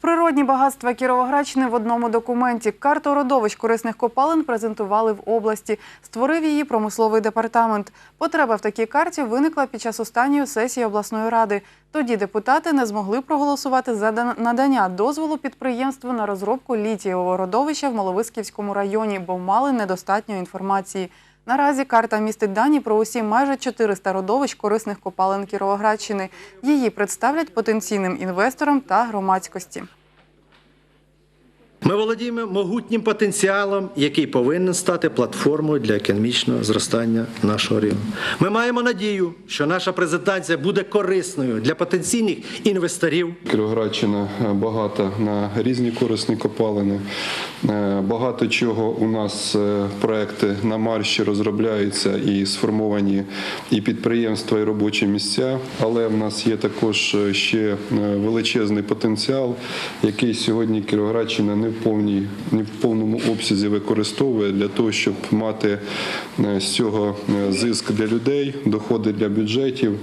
Природні багатства Кіровоградщини в одному документі. Карту родовищ корисних копалин презентували в області. Створив її промисловий департамент. Потреба в такій карті виникла під час останньої сесії обласної ради. Тоді депутати не змогли проголосувати за надання дозволу підприємству на розробку літієвого родовища в Маловисківському районі, бо мали недостатньо інформації. Наразі карта містить дані про усі майже 400 родовищ корисних копалин Кіровоградщини. Її представлять потенційним інвесторам та громадськості. Ми володіємо могутнім потенціалом, який повинен стати платформою для економічного зростання нашого району. Ми маємо надію, що наша презентація буде корисною для потенційних інвесторів. Кіровоградщина е, багата на різні корисні копалини. Е, Багато чого у нас е, проекти на марші розробляються і сформовані і підприємства, і робочі місця. Але в нас є також ще величезний потенціал, який сьогодні Кіровоградщина не не в повному обсязі використовує для того, щоб мати е, з цього е, зиск для людей, доходи для бюджетів.